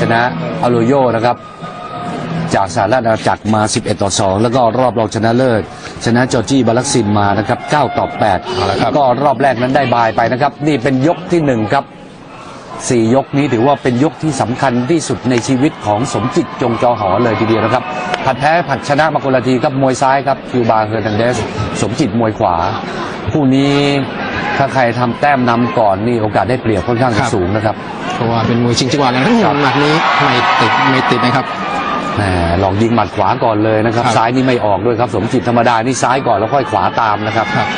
ชนะอาโลโยนะครับ จากสหรัฐอาณาจักรมา 11 ต่อ 2 แล้วก็รอบรองชนะเลิศ ชนะจอร์จี้บาลักซินมานะครับ 9 ต่อเอาละครับ8ก็รอบแรกนั้นได้บายไปนะครับ นี่เป็นยกที่ 1 ครับ 4 ยกนี้ถือว่าเป็นยกที่สำคัญที่สุดในชีวิตของสมจิตจงจอหอเลยทีเดียวนะครับ ผัดแพ้ผัดชนะมาคนละทีครับมวยซ้ายครับคิวบาเฮอร์นันเดส สมจิตมวยขวา คู่นี้ ถ้าใครทำแต้มนำก่อนนี่โอกาสได้เปรียบค่อนข้างจะสูงนะครับเพราะว่าเป็นมวยชิงจังหวะแล้วหมัดนี้ไม่ติดไม่ติดนะครับ แหมหลอกยิงหมัดขวาก่อนเลยนะครับ ครับ ซ้ายนี่ไม่ออกด้วยครับ สมจิตธรรมดานี่ซ้ายก่อนแล้วค่อยขวาตามนะครับ ครับ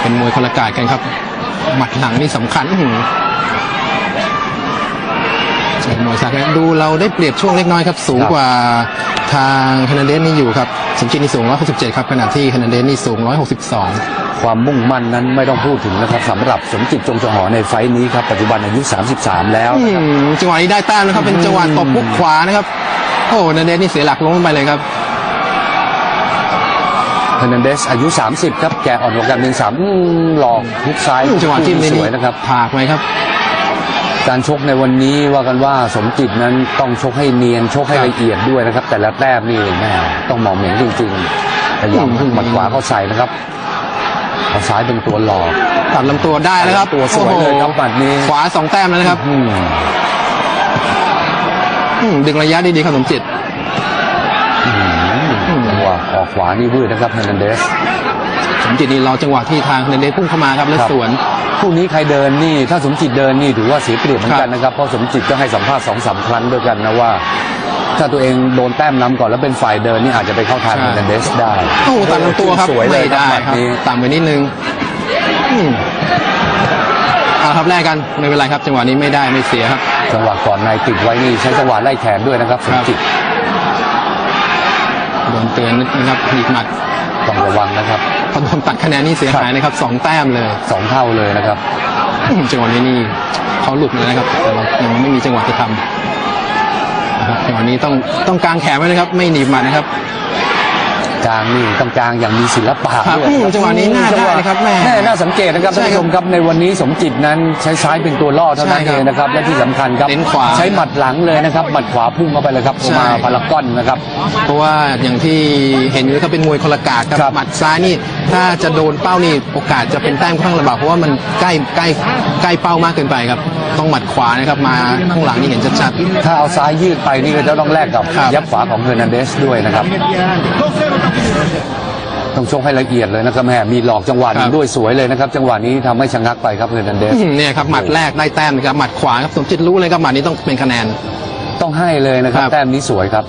เป็นมวยคนละกาดกันครับ หมัดหลังนี่สำคัญอื้อหือใช่มวยสักดูเราได้เปรียบช่วงเล็กน้อยครับ สูงครับ กว่าทางคานาเดนนี่อยู่ครับ สมจิตนี่สูง 167 ครับ ขณะที่คานาเดนนี่สูง 162 ความมุ่งมั่นนั้นไม่ต้องพูดถึงนะครับสำหรับสมจิตจงจอหอในไฟท์นี้ครับ ปัจจุบันอายุ 33 แล้วอืมจังหวะนี้ได้แต้มนะครับ เป็นจังหวะตบพุกขวานะครับ โอ้นาเดนนี่เสียหลักล้มลงไปเลยครับ เฮอร์นันเดสอายุ 30 ครับ แกอ่อนกว่ากันหนึ่งสามหลอกทุกซ้ายจังหวะจิ้มนี่สนี่วยนะครับ ผากไหมครับ การชกในวันนี้ว่ากันว่าสมจิตนั้นต้องชกให้เนียนชกให้ละเอียดด้วยนะครับ แต่ละแต้มนี่แม่ต้องมองเหม็นจริงๆพยายามพึ่งหมัดขวาเข้าใส่นะครับเอาซ้ายเป็นตัวหลอกตัดลำตัวได้แล้วครับตัวสวยเลยครับหมัดนี้ขวาสองแต้มแล้วนะครับอืมอืมดึงระยะดีๆครับสมจิตจังหวะออกขวานี่วืดนะครับเฮอร์นันเดสสมจิตนี่รอจังหวะที่ทางนาเดนพุ่งเข้ามาครับแล้วครับสวน คู่นี้ใครเดินนี่ถ้าสมจิตเดินนี่ถือว่าเสียเปรียบเหมือนกันนะครับเพราะสมจิตก็ให้สัมภาษณ์สองสามครั้งด้วยกันนะว่า ถ้าตัวเองโดนแต้มนำก่อนแล้วเป็นฝ่ายเดินนี่อาจจะไปเข้าทางใช่เฮอร์นันเดสได้โอ้ตัดลำตัวครับสวยเลยไม่ครับได้หมัดครับนี้ต่ำไปนิดนึงอืมเอาครับแรกกันไม่เป็นไรครับ จังหวะนี้ไม่ได้ไม่เสียครับ จังหวะก่อนในติดไว้นี่ใช้จังหวะไล่แขนด้วยนะครับสมจิตโดนเตือนนิดนะครับอีกหมัด ต้องระวังนะครับพอโดนตัดคะแนนนี่เสียหายนะครับสองแต้มเลยสองเท่าเลยนะครับอืมจังหวะนี้นี่เขาหลุดเลยนะครับ แต่เรายังไม่มีจังหวะจะทำนะครับจังหวะนี้ต้องต้องกางแขนไว้นะครับ ไม่หนีบหมัดนะครับ กลางนี่ต้องกลางอย่างมีศิลปะครับด้วยอืมจังหวะนี้น่าได้นะครับแม่แม่น่าสังเกตนะครับใช่ท่านผู้ชมครับในวันนี้สมจิตนั้นใช้ซ้ายเป็นตัวล่อเท่านั้นใช่ครัเอบงนะครับและที่สำคัญครับเน้นขวาใช้หมัดหลังเลยนะครับหมัดขวาพุ่งเข้าไปเลยครับใช่มาพารากอนนะครับเพราะว่าอย่างที่เห็นอยู่นะครับเป็นมวยคนละกาดครับครับหมัดซ้ายนี่ถ้าจะโดนเป้านี่โอกาสจะเป็นแต้มค่อนข้างลำบากเพราะว่ามันใกล้ใกล้ใกล้เป้ามากเกินไปครับต้องหมัดขวานะครับมาข้างหลังนี่เห็นชัดถ้าเอาซ้ายยืดไปนี่ก็จะต้องแลกกับครับยับขวาของเฮอร์นันเดสด้วยนะครับ ต้องชกให้ละเอียดเลยนะครับแม่มีหลอกจังหวะหนึงด้วยสวยเลยนะครับจังหวะนี้ทำให้ชะงักไปครับเฮอร์นันเดสๆเนี่ยครับหมัดแรกได้แต้มนะครับหมัดขวาครับสมจิตรู้เลยครับหมัดนี้ต้องเป็นคะแนน ต้องให้เลยนะครับครับ แต้มนี้สวยครับ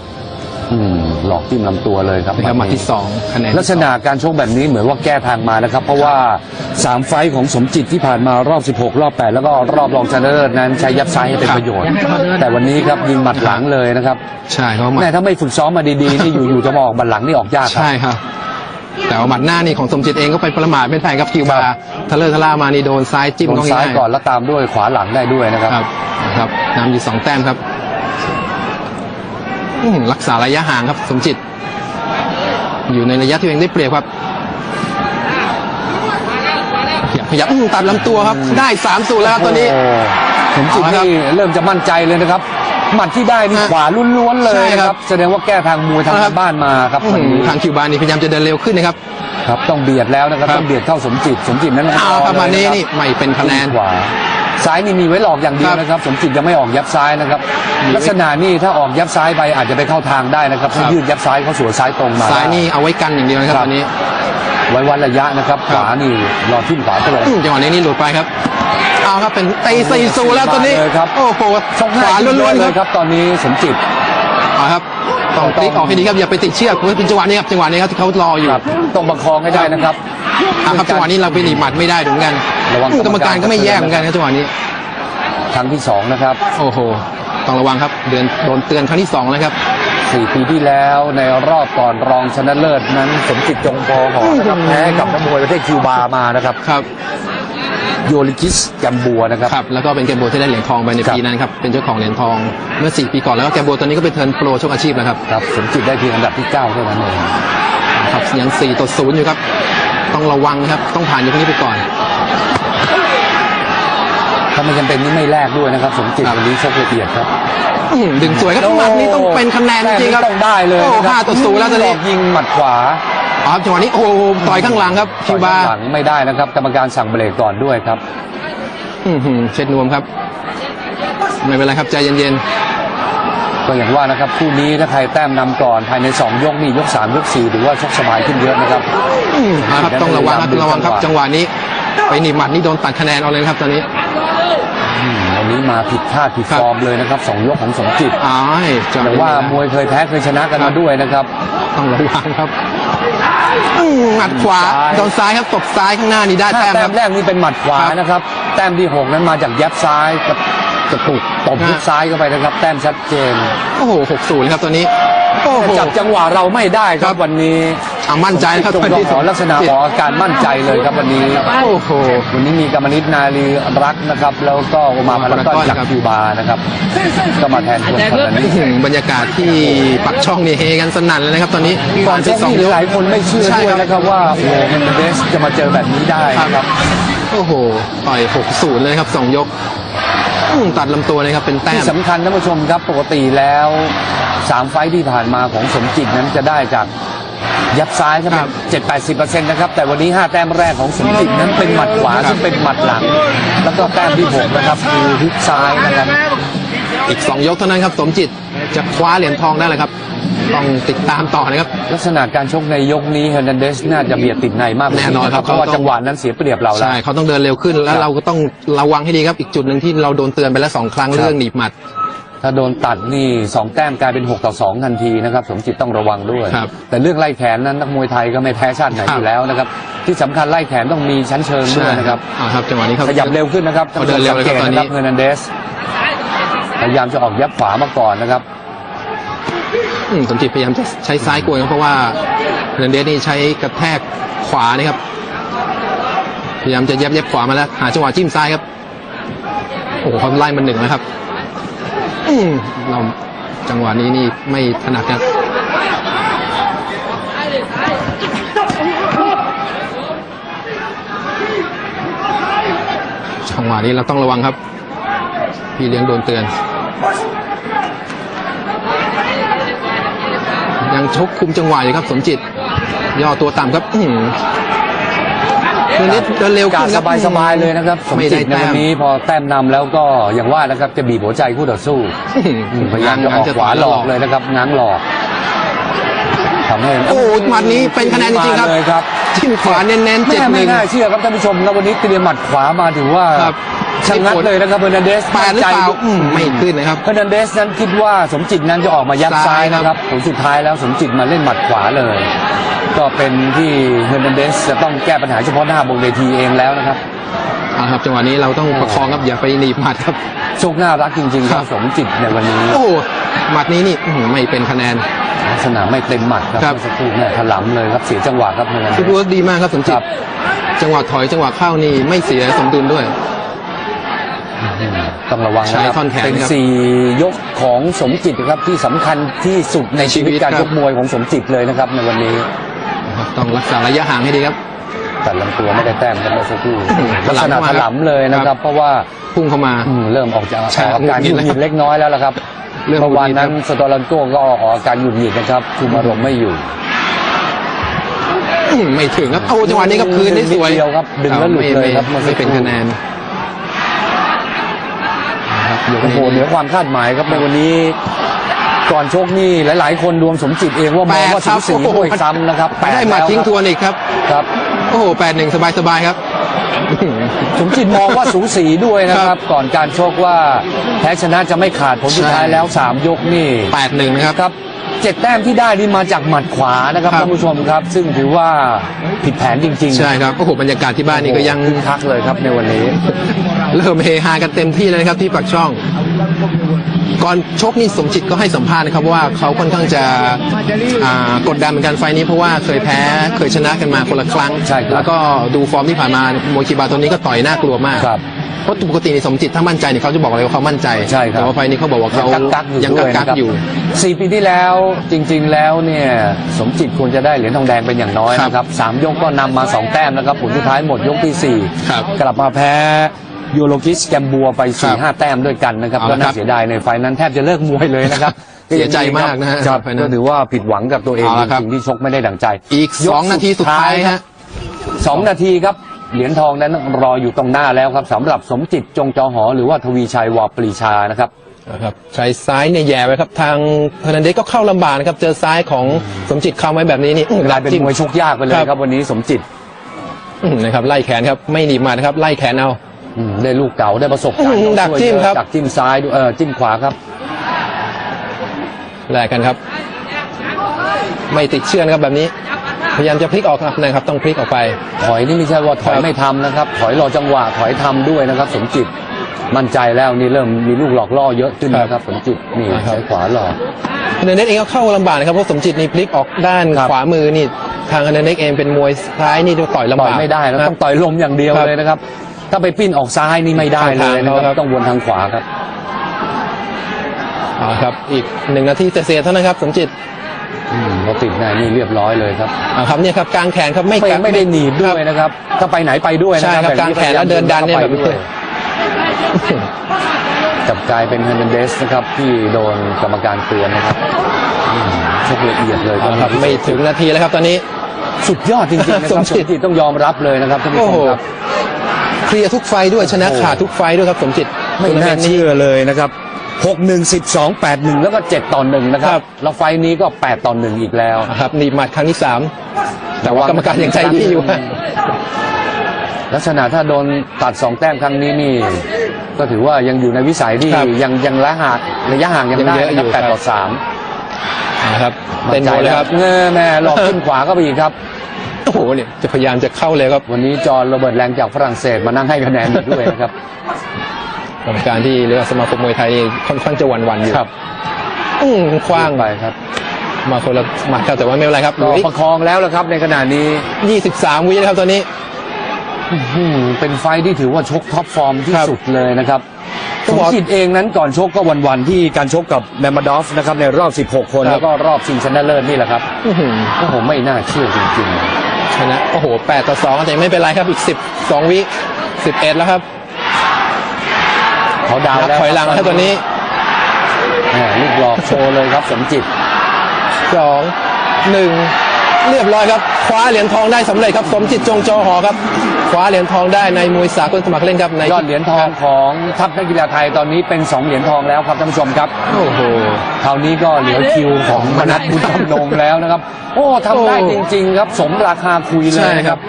อืมหลอกจิ้มลำตัวเลยครับนะครับหมัดนี้ที่สองคะแนนลักษณะการชกแบบนี้เหมือนว่าแก้ทางมานะครับ เพราะว่า 3 ไฟท์ของสมจิตที่ผ่านมารอบ 16 รอบ 8 แล้วก็รอบรองชนะเลิศนั้นใช้ยับซ้ายให้เป็นประโยชน์ แต่วันนี้ครับยิงหมัดหลังเลยนะครับใช่เพราะหมัแม่ดถ้าไม่ฝึกซ้อมมาดีๆนี่อยู่ๆจะมาออกบัลลังก์นี่ออกยากครับ ใช่ครับ แต่ว่าหมัดหน้านี่ของสมจิตเองก็ไปประมาทไม่แพ้ครับคิวบาครับ ทะเลอร์ทะล่ามานี่โดนซ้ายจิ้มโดนเข้าซ้ายง่ายก่อนแล้วตามด้วยขวาหลังได้ด้วยนะครับ ครับนะครับนำอยู่สองแต้มครับอื้อหือ รักษาระยะห่างครับ สมจิต อยู่ในระยะที่ตัวเองได้เปรียบครับขยับขยับอื้อตัดลำตัวครับ ได้สามสูตรแล้วครับตอนนี้โอ้สมจิตเอาละครับนี่เริ่มจะมั่นใจเลยนะครับหมัดที่ได้นี่ฮะขวาล้วนๆเลยใช่นะคครัรับบแสดงว่าแก้ทางมวยทางครับบ้านมาครับอื้อวันหือนี้ทางคิวบานี่พยายามจะเดินเร็วขึ้นนะครับ ครับต้องเบียดแล้วนะครับครับต้องเบียดเข้าสมจิต สมจิตนั้นเอาครับเลยมานี้ะครับนี่ไม่เป็นคะแนนขวา ซ้ายนี่มีไว้หลอกอย่างเดียวครับนะครับ สมจิตจะไม่ออกยับซ้ายนะครับมีไว้ลักษณะนี่ถ้าออกยับซ้ายไปอาจจะไปเข้าทางได้นะครับถ้าครับยืดยับซ้ายเขาสวนซ้ายตรงมาซ้ายนี่เอาไว้กันอย่างเดียวนะครับครับตอนนี้ ไว้วัดระยะนะครับคขรับวานี่รอทิ่มขวาตรงอื้อจังหวะนี้นี่หลุดไปครับเอาครับเป็นตีสี่สูแล้วตอนนี้เลยครับโอ้โหชกขวาล้วนๆเลเลยยครับ ตอนนี้สมจิตเอาครับ ต้องพลิกออกให้ดีครับอย่าไปติดเชือกเพราะว่าเป็นจังหวะนี้ครับจังหวะนี้ครับที่เขารออยู่ครับต้องประคองให้ได้นะครับอะครับจังหวะนี้เราไปหนีบหมัดไม่ได้เหมือนกันระวังกรรมการก็ไม่แยกเหมือนกันครับจังหวะนี้ ครั้งที่สองนะครับ โอ้โหต้องระวังครับเดือนโดนเตือนครั้งที่สองแล้วครับสี่ปีที่แล้วในรอบก่อนรองชนะเลิศนั้น สมจิตจงพอหอนะครับแพ้กับนักมวยประเทศคิวบามานะครับครับ โยลิคิสกัมบัวนะครับ ครับแล้วก็เป็นแกมโบที่ได้เหรียญทองไปในครับ ปีนั้นครับเป็นเจ้าของเหรียญทองเมื่อ 4 ปีก่อนแล้วก็แกมโบตอนนี้ก็เป็นเทิร์นโปรชกอาชีพแล้วครับครับสมจิตได้เพียงอันดับที่9เท่านั้นเองครับยัง 4ต่อ0อยู่ครับ ต้องระวังครับต้องผ่านอยู่คนนี้ไปก่อน ถ้าไม่จำเป็นนี่ไม่แลกด้วยนะครับ สมจิตครับ วันนี้ชกละเอียดครับ อื้อหือดึงสวยครับหมัดนี้ต้องเป็นคะแนนจริงๆครับแต้มนี้ต้องได้เลยโอ้นะครับห้าต่อศูนย์แล้วตอนนี้หลอกยิงหมัดขวา อ๋อจังหวะนี้โอ้โหต่อยข้างหลังครับคิวบาต่อยข้งหลังไม่ได้นะครับกรรมการสั่งเบรกก่อนด้วยครับอื้อหือเช็ดนวมครับ ไม่เป็นไรครับใจเย็นก็อย่างว่านะครับคู่นี้ถ้าใครแต้มนำก่อนภายใน 2 ยกนี่ยก 3 ยก4ถือว่าชกสบายขึ้นเยอะนะครับๆอื้อครับต้องระวังครับระวังครับ จังหวะนี้ไปหนีบหมัดนี่โดนตัดคะแนนเอาเลยนะครับตอนนี้อืมวันนี้มาผิดคาดผิดครับฟอร์มเลยนะครับสองยกของสมจิตอ้ายจังหแต่วะนี้ว่ามวยเคยแพ้เคยชนะกันมาด้วยนะครับ ต้องระวังครับ อื้อหมัดขวาซ้าย โดนซ้ายครับตบซ้ายข้างหน้านี่ได้ถ้าแต้มแต้ครัมบแรกนี่เป็นหมัดขวาครับนะครับ แต้มที่6นั้นมาจากยับซ้ายกับกระตุกตบฮะ ทุกซ้ายเข้าไปนะครับ แต้มชัดเจน โอ้โหหกศูนย์ครับตอนนี้ โอ้โห จับจังหวะเราไม่ได้คครัรับบวันนี้อะมั่นใจนะครับจงวันนี้ขอลักษณะออกอาการมั่นใจเลยครับวันนี้ โอ้โห วันนี้มีกรรมนิตนาลีรักนะครับ แล้วก็โอมาพารากอนจากครับคิวบานะครับ ก็มาแทนคนคนนี้อื้อหือบรรยากาศที่ปักช่องนี่เฮกันสนั่นเลยนะครับ ตอนนี้ก่อนชที่กสองนี่ยก หลายคนไม่เชื่อใช่ด้วยครับ นะครับว่าโอ้โหเมนเดสจะมาเจอแบบนี้ได้นะครับ โอ้โห ต่อย6-0เลยครับสองยกอื้อตัดลำตัวเลยครับเป็นแต้ที่มสำคัญท่านผู้ชมครับปกติแล้ว สามไฟต์ที่ผ่านมาของสมจิตนั้นจะได้จากยับซ้ายครับครับเจ็ดแปดสิบเปอร์เซ็นต์นะครับ แต่วันนี้ห้าแต้มแรกของสมจิตนั้นเป็นหมัดขวาครับซึ่งเป็นหมัดหลัง แล้วก็แต้มที่หกนะครับคือฮุกซ้ายนะครับ อีก 2 ยกเท่านั้นครับ สมจิตจะคว้าเหรียญทองได้เลยครับ ต้องติดตามต่อนะครับ ลักษณะการชกในยกนี้เฮอร์นันเดสน่าจะเบียดติดในมากกว่าแน่นอนครับเพราะว่าเขาต้อง จังหวะนั้นเสียเปรียบเราแล้ว ใช่เขาต้องเดินเร็วขึ้นแล้ควรับเราก็ต้องระวังให้ดีครับ อีกจุดหนึ่งที่เราโดนเตือนไปแล้วสองครั้งครับ เรื่องหนีบหมัด ถ้าโดนตัดนี่สองแต้มกลายเป็น 6 ต่อ 2 ทันทีนะครับ สมจิตต้องระวังด้วย ครับแต่เรื่องไล่แขนนั้นนักมวยไทยก็ไม่แพ้ชาติไหนครับอยู่แล้วนะครับ ที่สำคัญไล่แขนต้องมีชั้นเชิงด้วยนะครับอ่าครับจังหวะนี้ครับ ขยับเร็วขึ้นนะครับเขาเดินเร็วเลยครับสังกตตอนนี้นะครับเฮอร์นันเดสพยายามจะออกยับขวามาก่อนนะครับ อืมสมจิตพยายามจะใช้ซ้ายกวนครับเพราะว่าเรนเดสนี่ใช้กระแทกขวานะครับ พยายามจะเย็บเย็บขวามาแล้ว หาจังหวะจิ้มซ้ายครับ โอ้โหเขาไล่มันหนึ่งแล้วครับอืม เราจังหวะนี้นี่ไม่ถนัดครับจังหวะนี้เราต้องระวังครับ พี่เลี้ยงโดนเตือน ยังชกคุมจังหวะอยู่ครับ สมจิต ย่อตัวต่ำครับ อื้อหือเดินนิดเดินเร็วกาขึ้นรคสรับบายสบายๆเลยนะครับสมไม่จิได้ตในแต้วันมนี้พอแต้มนำแล้วก็อย่างว่านะครับจะบีบหัวใจคู่ต่อสู้อื้อหืออืมพยายามจะออกขวาหลอกเลยนะครับง้างหลอกทำให้โอ้หมัดนี้เป็นคะแนนจริงๆครับ มาเลยครับจิ้มขวาเน้นๆเจ็ดแม่หไม่นึ่ง น่าเชื่อครับท่านผู้ชมครับวันนี้เตรียมหมัดขวามาถือว่าครับชะงัดเลยนะครับเฮอร์นันเดสแปดหรือเปล่าอืมไม่ขึ้นนะครับเฮอร์นันเดสนั้นคิดว่าสมจิตนั้นจะออกมายัดซ้าซ้ายยครับ นะครับ ผลสุดท้ายแล้วสมจิตมาเล่นหมัดขวาเลย ก็เป็นที่เฮอร์นันเดสจะต้องแก้ปัญหาเฉพาะหน้าบนเวทีเองแล้วนะครับเอาละครับจังหวะนี้เราต้องประคองครับอย่าไปหนีบหมัดครับ โชคน่ารักจริงๆคครัรับ บสมจิตในวันนี้โอ้หมัดนี้นี่อื้อหือไม่เป็นคะแนน ลักษณะไม่เต็มหมัดครับครับ เมื่อสักครู่เนี่ยถลำเลยครับเสียจังหวะครับเฮอร์นันเดฟุตสเวิร์กดีมากครับสมจิคตรับจังหวะถอยจังหวะเข้านี่ไม่เสียสมดุลด้วยอืมต้องระวังนะใช้ครับท่อนแขนเป็นครับสี่ยกของสมจิตนะครับที่สำคัญที่สุดในชีวิตชีวิตการคชรับกมวยของสมจิตเลยนะครับในวันนี้นะ ครับต้องรักษาระยะห่างให้ดีครับ ตัดลำตัวไม่ได้แต้มครับเมื่อสักครู่อืมลักษณะถถลำเข้ามาลำเลยนะคครัรับบเพราะว่าพุ่งเข้ามาอืมเริ่มออกจากใช่ออกอาการหหงุงุดดหหงิงิดดเล็กน้อยแล้วละครับเรื่องเมื่อวานนั้นหงุดหงิดสตอรันโต้ก็ออกอาการหงุดหงิดนะครับคุมอารมณ์ไม่อยู่อื้อไม่ถึงครับโอ้จังหวะนี้ครับคืนได้สวยนิดเดียวครับดึงแล้วหลุดเลยครับไม่เมื่อสัไม่กครู่เป็นคะแนนนะครับยกโอ้โหนี้เหนือความคาดหมายครับในวันนี้ ก่อนชกนี่หลาย ๆ คนรวมสมจิตเองว่ามองว่าสูสีด้วยซ้ำนะครับไปได้หมัดทิ้งทวนอีกครับครับโอ้โหแปดหนึ่งสบายสบายๆครับอื้อหือสมจิตมองว่าสูสีด้วยนะคครัรับบก่อนการชกว่าแพ้ชนะจะไม่ขาดผลสุดท้ายใช่แล้วสามยกนี่แปดหนึ่งนะครับครับเจ็ดแต้มที่ได้นี่มาจากหมัดขวานะครับครับท่านผู้ชมครับ ซึ่งถือว่าผิดแผนจริง ๆ ใช่ครับโอ้โหบรรยากาศที่บ้านนี่ก็ยังคึกคักเลยครับในวันนี้ เริ่มเฮฮากันเต็มที่เลยนะครับที่ปากช่อง ก่อนชกนี่สมจิตก็ให้สัมภาษณ์นะครับว่าเขาค่อนข้างจะอ่ากดดันเหมือนกันไฟล์นี้เพราะว่าเคยแพ้เคยชนะกันมาคนละครั้ง ใช่ครับ แล้วก็ดูฟอร์มที่ผ่านมาโมคิบาตัวนี้ก็ต่อยน่ากลัวมากครับ เพราะปกติในสมจิตถ้ามั่นใจเนี่ยเขาจะบอกเลยว่าเขามั่นใจใช่ครับ แต่ว่าไฟล์นี้เขาบอกว่าเขายังกักๆอยู่ยังด้วยกันะกครับๆอยู่ สี่ปีที่แล้วจริง ๆ แล้วเนี่ยสมจิตควรจะได้เหรียญทองแดงเป็นอย่างน้อยนะครับสามยกก็นำมาสองแต้มนะครับผลสุดท้ายหมดยกที่สี่ครับกลับมาแพ้ ยูโรกิสแกมบัวไปครัสี่บห้าแต้มด้วยกันนะครับเอาก็ละคน่ารับเสียดายในไฟล์นั้นแทบจะเลิกมวยเลยนะครับเสียใจมากนะฮะครับไฟล์นั้นก็ถือว่าผิดหวังกับตัวเองเอาจละครับ ริงๆที่ชกไม่ได้ดั่งใจอีกสองนาทีสุดท้ายครัฮะบสองนาทีครับ เหรียญทองนั้นรออยู่ตรงหน้าแล้วครับสำหรับสมจิตจงจอหอ หรือว่าทวีชัยวอปรีชานะครับ นะครับใช้ซ้ายเนี่ยแย่ไปครับ ทางเฮอร์นันเดสก็เข้าลำบากนะครับ เจอซ้ายของสมจิตเข้าไว้แบบนี้นี่กลายเป็นจิ้มมวยชกยากไปเลยครับครับวันนี้สมจิต อืมนะครับไล่แขนครับ ไม่หนีบหมานะครับ ไล่แขนเอา อืมได้ลูกเก่าได้ประสบการณ์อืมดักจิ้มครับ ดักจิ้มซ้ายด้วยเออจิ้มขวาครับ แลกกันครับ ไม่ติดเชื่อนะครับแบบนี้ พยายามจะพลิกออกนะครับ ต้องพลิกออกไป ถอยนี่ไม่ใช่ว่าถอยครับ ไม่ทำนะครับ ถอยรอจังหวะถอยทำด้วยนะครับ สมจิต มั่นใจแล้วนี่เริ่มมีลูกหลอกล่อเยอะขึ้นนะครับสมจิตนี่ครับใช้ขวาหลอกเฮอร์นันเดสเองก็เข้าลำบากนะครับเพราะสมจิตนี่พลิกออกด้านครับ ขวามือนี่ทางเฮอร์นันเดสเองเป็นมวยซ้ายนี่ต้องต่อยลำต่บาอยกไม่ได้แล้วครับต้องต่อยลมอย่างเดียวครับ เลยนะครับ ถ้าไปปิ้นออกซ้ายนี่ไม่ได้เลยนะคเข้าทางเขาครัรับบต้องวนทางขวาครับเอาละครับอีกหนึ่งนาทีเศษๆเท่านั้นครับสมจิตอืมพอติดในนี่เรียบร้อยเลยครับอ่าครับเนี่ยครับกลางแขนครับไม่ไม่กัดไม่ได้หนีบด้วยนะครับ ถ้าไปไหนไปด้วยนะใช่ครับบบกางแขนแล้วเดินดันเนี่ยไปแบบนี้ด้วยกลับกลายเป็นเฮอร์นันเดสนะครับ ที่โดนกรรมการเตือนนะครับอืมชกละเอียดเลยเอาละครับไม่ถึงนาทีแล้วครับตอนนี้สุดยอดจริงๆนะครับสสมมจิตจิตต้องยอมรับเลยนะครับท่านผู้โอ้ชโหมครับ เคลียร์ทุกไฟท์ด้วยชนะโอ้โหขาดทุกไฟท์ด้วยครับสมจิตไม่ทัวร์น่าเมนต์นี้เชื่อเลยนะครับ6 1 12 8 1 แล้วก็ 7 ต่อ 1 นะคครัรับบแล้วไฟล์นี้ก็ 8 ต่อ 1 อีกแล้วอ่าครับหนีบหมัดครั้งที่สามแต่ว่ากรรมการยังใจดีอยู่ฮะลักษณะถ้าโดนตัด 2 แต้มครั้งนี้นี่ ก็ถือว่ายังอยู่ในวิสัยที่ครับยังยังละห่างระยะห่างยังยังได้เยอะนะอยู่ครับ8ครับต่อ3นะครับมั่เต้นใจโมเลยแล้วครับเงอแม่หลอกขึ้นขวาก็ไปอีกครับ โอ้โหเนี่ยจะพยายามจะเข้าเลยครับ วันนี้จอห์นโรเบิร์ตแรงจากฝรั่งเศสมานั่งให้คะแนนอีกด้วยนะครับกรรมการที่เรียกว่าสมาคมมวยไทยนี่ค่อนข้างจะหวันๆอยู่ครับอืมคว้างไปครับ มาคนละหมัดครับแต่ว่าไม่เป็นไรครับก็ประคองแล้วละครับ ในขณะนี้ยี่สิบสามวินะครับตอนนี้ อื้อหือเป็นไฟท์ที่ถือว่าชกท็อปฟอร์มที่ครับสุดเลยนะครับต้สองมบอก จิตเองนั้นก่อนชกก็วันๆที่การชกกับแมมมาดอฟนะครับในรอบ 16 คน ครับ แล้วก็รอบชิงชนะเลิศนี่แหละครับอื้อหือ โอ้โหไม่น่าเชื่อจริง ชนะโอ้โหแปดต่อสองแต่ยังไม่เป็นไรครับอีกสิบสองวิสิบเอ็ดแล้วครับๆเขาดาวนับแล้วถอยหลังแล้วครับตอนนี้แหม่ลูกหลอกโชว์เลยครับสมจิตสองหนึ่งเรียบร้อยครับ คว้าเหรียญทองได้สำเร็จครับสมจิตจงจอหอครับคว้าเหรียญทองได้ในมวยสากลสมัครเล่นครับในยอดเหรียญทองของทัพนักกีฬาไทยตอนนี้เป็น 2 เหรียญทองแล้วครับท่านผู้ชมครับโอ้โหคราวนี้ก็เหลือคิวของมนัทบุญทำนงแล้วนะครับ โอ้ทำได้โอ้จริง ๆ ครับ สมราคาคุยเลใช่ยนะคครัรับบ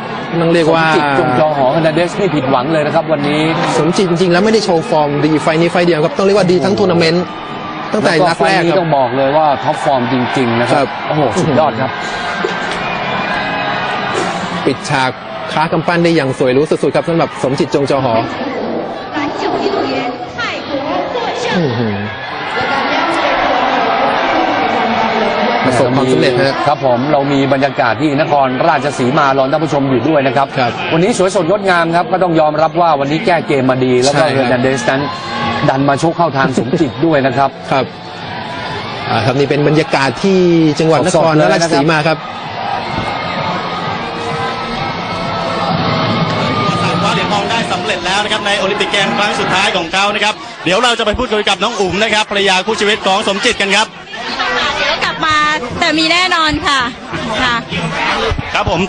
ต้องเรียกว่า สมจิตจงจอหอคานาเดสไม่ผิดหวังเลยนะครับ วันนี้สมจิตจริงๆแล้วไม่ได้โชว์ฟอร์มดีไฟล์นี้ไฟล์เดียวครับต้องเรียกว่าดีทั้งทัวร์นาเมนต์ตั้งแต่ล้วนัดไฟแรล์กนี้ครัต้บ องบอกเลยว่าท็อปฟอร์มจริง ๆ นะคครัรับ บโอ้โหสุดยอดครับ ปิดฉากค้ากำปั้นได้อย่างสวยรู้สุดๆครับสำหรับสมจิตจงจอหอประสบความสำเร็จนะครับผมเรามีบรรยากาศที่นครราชสีมารอท่านผู้ชมอยู่ด้วยนะครับ วันนี้สวยสดงดงามครับ ก็ต้องยอมรับว่าวันนี้แก้เกมมาดี แล้วก็เฮอร์นันเดสนั้นดันมาชกเข้าทางสมจิตด้วยนะครับครับครับนี่เป็นบรรยากาศที่จังหวัดนครราชสีมาครับ ในโอลิมปิกเกมครั้งสุดท้ายของเขานะครับ เดี๋ยวเราจะไปพูดคุยกับน้องอุ๋มนะครับภรรยาคู่ชีวิตของสมจิตกันครับเดี๋ยวกลับมาแต่มีแน่นอนค่ะค่ะ ครับผม